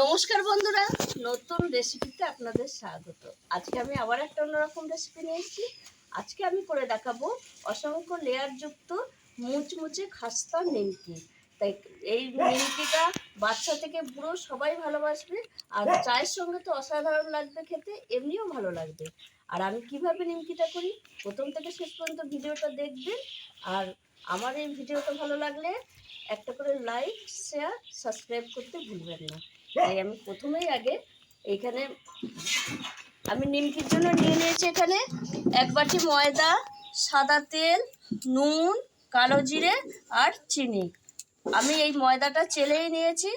নমস্কার বন্ধুরা, নতুন রেসিপিতে আপনাদের স্বাগত। আজকে আমি আবার একটা অন্যরকম রেসিপি নিয়ে এসেছি। আজকে আমি করে দেখাবো অসংখ্য লেয়ারযুক্ত মুচমুচে খাস্তা নিমকি। তাই এই নিমকিটা বাচ্চা থেকে বুড়ো সবাই ভালোবাসবে, আর চায়ের সঙ্গে তো অসাধারণ লাগবে খেতে, এমনিও ভালো লাগবে। আর আমি কীভাবে নিমকিটা করি, প্রথম থেকে শেষ পর্যন্ত ভিডিওটা দেখবেন। আর আমার এই ভিডিওটা ভালো লাগলে একটা করে লাইক শেয়ার সাবস্ক্রাইব করতে ভুলবেন না। তাই আমি প্রথমেই আগে এইখানে আমি নিমকির জন্য নিয়ে নিয়েছি এখানে এক বাটি ময়দা, সাদা তেল, নুন, কালো জিরে আর চিনি। আমি এই ময়দাটা চেলেই নিয়েছি।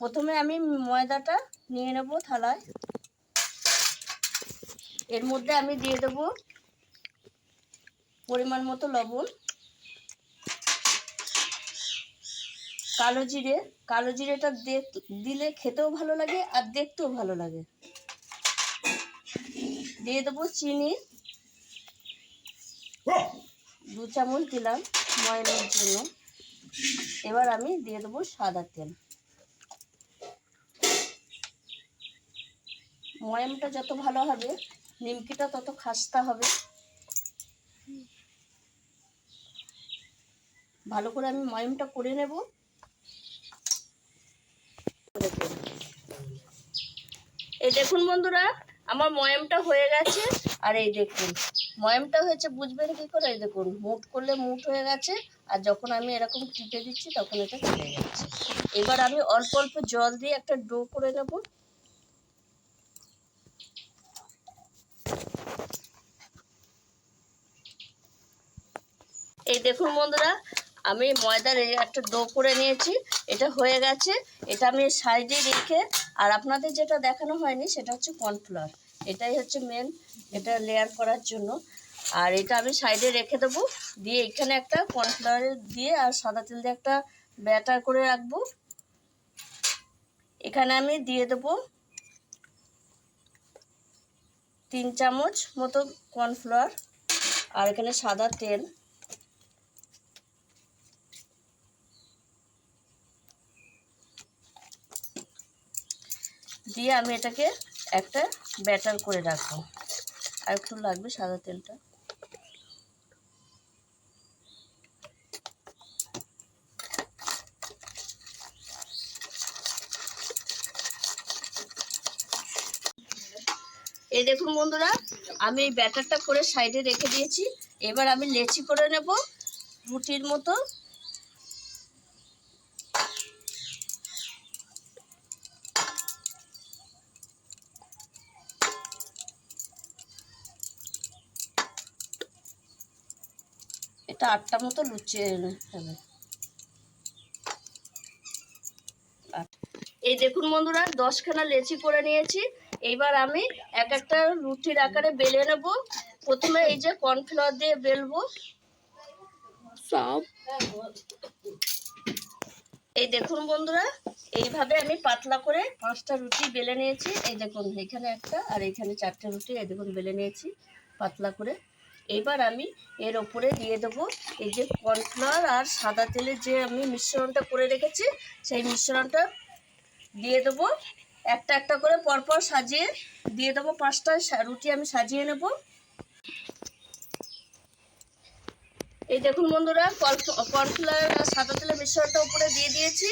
প্রথমে আমি ময়দাটা নিয়ে নেব থালায়। এর মধ্যে আমি দিয়ে দেব পরিমাণ মতো লবণ। কালো জিরে, কালো জিরেটা দিলে খেতেও ভালো লাগে আর দেখতেও ভালো লাগে। দিয়ে দেবো চিনি। দু চামচ দিলাম ময়নের জন্য। এবার আমি দিয়ে দেবো সাদা তেল। ময়ামটা যত ভালো হবে, নিমকিটা তত খাস্তা হবে। ভালো করে আমি ময়ামটা করে নেব। দেখুন বন্ধুরা, আমার ময়ামটা হয়ে গেছে। আর এই দেখুন, ময়ামটা হয়েছে, বুঝবেন কি করে? এই দেখুন, মুট করলে মুট হয়ে গেছে, আর যখন আমি এরকম টিপে দিচ্ছি, তখন এটা চলে যাচ্ছে এবার আমি অল্প অল্প জল দিয়ে একটা ডো করে নেব। এই দেখুন বন্ধুরা, আমি ময়দার একটা ডো করে নিয়েছি, এটা হয়ে গেছে। এটা আমি সাইডে রেখে আর আপনাদের যেটা দেখানো হয়নি সেটা হচ্ছে কর্নফ্লাওয়ার। এটাই হচ্ছে মেন এটা লেয়ার করার জন্য। আর এটা আমি সাইডে রেখে দেবো। দিয়ে এখানে একটা কর্নফ্লাওয়ার দিয়ে আর সাদা তেল দিয়ে একটা ব্যাটার করে রাখব। এখানে আমি দিয়ে দেবো তিন চামচ মতো কর্নফ্লাওয়ার। আর এখানে সাদা তেল। দিয়ে আমি এটাকে একটা ব্যাটার করে রাখব। আর একটু লাগবে সাদা তেলটা। এই দেখুন বন্ধুরা, আমি এই ব্যাটারটা করে সাইডে রেখে দিয়েছি। এবার আমি লেচি করে নেব, রুটির মতো। এটা আটটা মতো লুচিয়ে হবে এই দেখুন বন্ধুরা দশখানা লেচি করে নিয়েছি। এইবার আমি এক একটা রুটির আকারে বেলে নেব। প্রথমে এই যে কর্নফ্লাওয়ার দিয়ে বেলবো। সব। এই দেখুন বন্ধুরা এইভাবে আমি পাতলা করে পাঁচটা রুটি বেলে নিয়েছি। এই দেখুন এখানে একটা আর এখানে চারটে রুটি এই দেখুন বেলে নিয়েছি পাতলা করে। এবার আমি এর ওপরে দিয়ে দেবো এই যে কর্নফ্লাওয়ার আর সাদা তেলের যে আমি মিশ্রণটা করে রেখেছি, সেই মিশ্রণটা দিয়ে দেবো। একটা একটা করে পরপর সাজিয়ে দিয়ে দেবো পাঁচটা রুটি আমি সাজিয়ে নেব। এই দেখুন বন্ধুরা কর্নফ্লাওয়ার আর সাদা তেলের মিশ্রণটা উপরে দিয়ে দিয়েছি।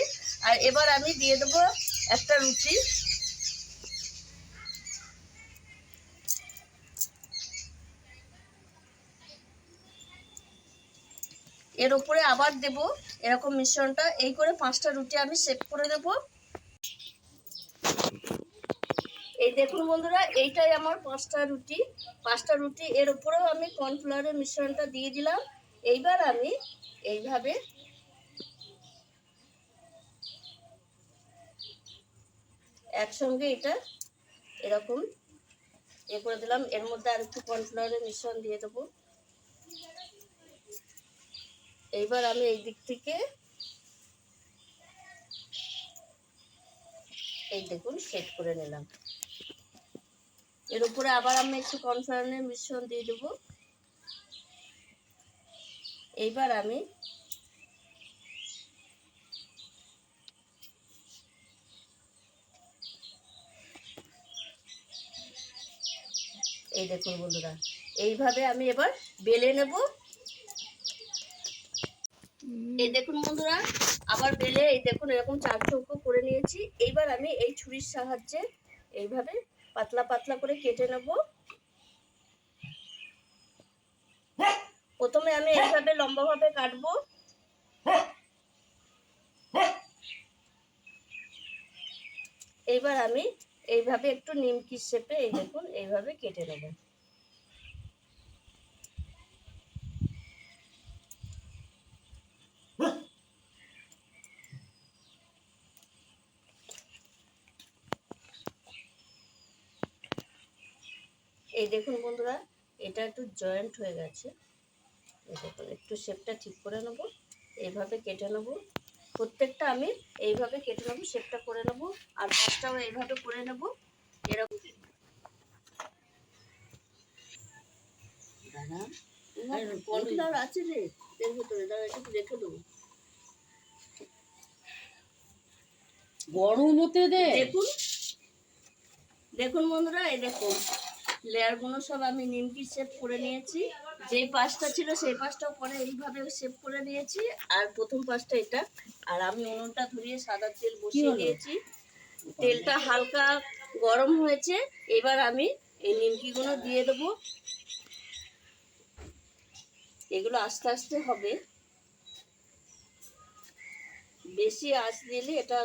আর এবার আমি দিয়ে দেবো একটা রুটি। এর উপরে আবার দেব এরকম মিশ্রণটা। এই করে পাঁচটা রুটি আমি সেভ করে দেব। এই দেখুন বন্ধুরা, এইটাই আমার পাঁচটা রুটি। পাঁচটা রুটি, এর উপরেও আমি কর্নফ্লাওয়ারের মিশ্রণটা দিয়ে দিলাম। এইবার আমি এইভাবে একসঙ্গে এটা এরকম এ করে দিলাম। এর মধ্যে আর একটু কর্নফ্লাওয়ারের মিশ্রণ দিয়ে দেবো। এইবার আমি এই দিক থেকে এই দেখুন সেট করে নিলাম। এর উপরে আবার আমি একটু কনফার্মের মিশ্রণ দিয়ে দেবো। এইবার আমি এই দেখুন বন্ধুরা, এইভাবে আমি এবার বেলে নেব। এই দেখুন বন্ধুরা, আবার বেলে এই দেখুন এরকম চার চৌকো করে নিয়েছি। এইবার আমি এই ছুরির সাহায্যে এইভাবে পাতলা পাতলা করে কেটে নেব। প্রথমে আমি এইভাবে লম্বাভাবে কাটবো। এইবার আমি এইভাবে একটু নিমকি শেপে এই দেখুন এইভাবে কেটে নেব। এই দেখুন বন্ধুরা এটা একটু জয়েন্ট হয়ে গেছে। এই দেখুন একটু শেপটা ঠিক করে নেব এইভাবে কেটে নেব। প্রত্যেকটা আমি এইভাবে কেটে নেব শেপটা করে নেব আর পাঁচটাও এইভাবে করে নেব এরকম। কর্নফ্লাওয়ার আছে রে এর ভিতরে দাদা একটু রেখে দেবো। গরম হতে দে। দেখুন দেখুন বন্ধুরা এই দেখুন। লেয়ারগুলো সব আমি নিমকি শেপ করে নিয়েছি। যেই পাশটা ছিল সেই পাশটাও পরে এইভাবে শেপ করে নিয়েছি। আর প্রথম পাশটা এটা। আর আমি উনুনটা ধরিয়ে সাদা তেল বসিয়ে? দিয়েছি। তেলটা হালকা গরম হয়েছে। এবার আমি এই নিমকিগুলো দিয়ে দেবো। এগুলো আস্তে আস্তে হবে। বেশি আঁচ দিলে এটা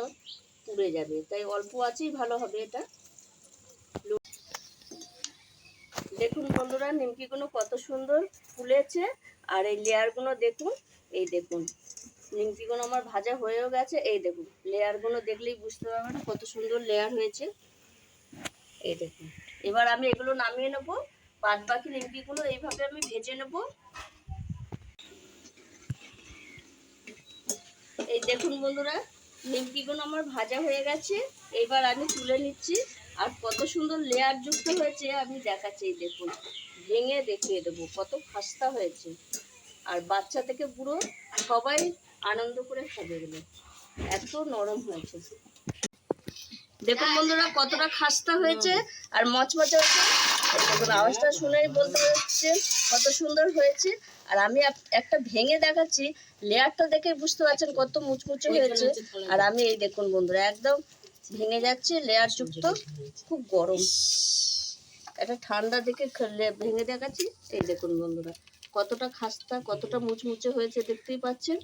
পুড়ে যাবে। তাই অল্প আঁচেই ভালো হবে এটা দেখুন বন্ধুরা, নিমকিগুলো কত সুন্দর ফুলেছে। আর এই লেয়ারগুলো দেখুন, এই দেখুন, নিমকিগুলো আমার ভাজা হয়েও গেছে। এই দেখুন, লেয়ারগুলো দেখলেই বুঝতে পারবেন কত সুন্দর লেয়ার হয়েছে। এই দেখুন, এবার আমি এগুলো নামিয়ে নেব। বাদ বাকি নিমকিগুলো এইভাবে আমি ভেজে নেব। এই দেখুন বন্ধুরা, নিমকিগুলো আমার ভাজা হয়ে গেছে। এবার আমি তুলে নিচ্ছি। আর কত সুন্দর লেয়ার যুক্ত হয়েছে আমি দেখাচ্ছি দেখুন। ভেঙে দেখিয়ে দেবো কত খাস্তা হয়েছে। আর বাচ্চা থেকে বুড়ো সবাই আনন্দ করে খাবে এগুলো। এত নরম হয়েছে। দেখুন বন্ধুরা কতটা খাস্তা হয়েছে। আর মচমচে হয়েছে। দেখুন আওয়াজটা শুনেই বলতে হচ্ছে কত সুন্দর হয়েছে। আর আমি একটা ভেঙে দেখাচ্ছি লেয়ারটা দেখে বুঝতে পারছেন কত মুচমুচে হয়েছে। আর আমি এই দেখুন বন্ধুরা একদম ভেঙে যাচ্ছে লেয়ার যুক্ত, খুব গরম। এটা ঠান্ডা দেখে ভেঙে দেখাচ্ছি। এই দেখুন বন্ধুরা, কতটা খাস্তা, কতটা মুচমুচে হয়েছে, দেখতেই পাচ্ছেন।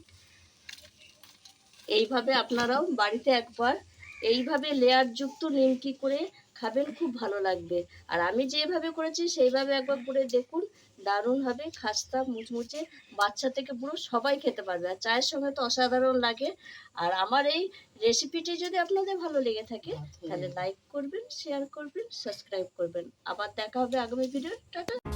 এইভাবে আপনারাও বাড়িতে একবার এইভাবে লেয়ার যুক্ত নিমকি করে খাবেন, খুব ভালো লাগবে। আর আমি যেভাবে করেছি, সেইভাবে একবার করে দেখুন। দারুণ হবে খাস্তা মুচমুচে বাচ্চা থেকে পুরো সবাই খেতে পারবে। আর চায়ের সঙ্গে তো অসাধারণ লাগে। আর আমার এই রেসিপিটি যদি আপনাদের ভালো লেগে থাকে তাহলে লাইক করবেন শেয়ার করবেন সাবস্ক্রাইব করবেন। আবার দেখা হবে আগামী ভিডিও টাটা।